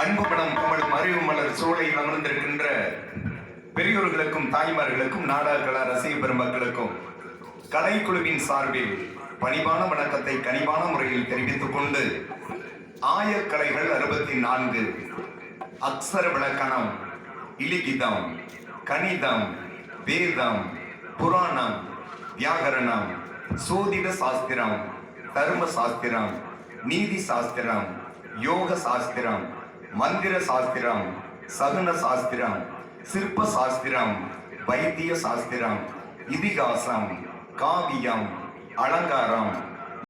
அன்பு படம் கமலும் அறிவு மலர் சூளையில் அமர்ந்திருக்கின்ற பெரியோர்களுக்கும் தாய்மார்களுக்கும் நாடக ரசிக பெருமக்களுக்கும் கலைக்குழுவின் சார்பில் பணிவான வணக்கத்தை கனிவான முறையில் தெரிவித்துக் கொண்டு ஆயக்கலைகள் அறுபத்தி நான்கு அக்ஸர விளக்கணம் இலிகிதம் கணிதம் வேதம் புராணம் வியாகரணம் சோதிட சாஸ்திரம் தர்ம சாஸ்திரம் நீதி சாஸ்திரம் யோக சாஸ்திரம் மந்திர சாஸ்திரம் சகுன சாஸ்திரம் சிற்ப சாஸ்திரம் வைத்திய சாஸ்திரம் இதிகாசம் காவியம் அலங்காரம்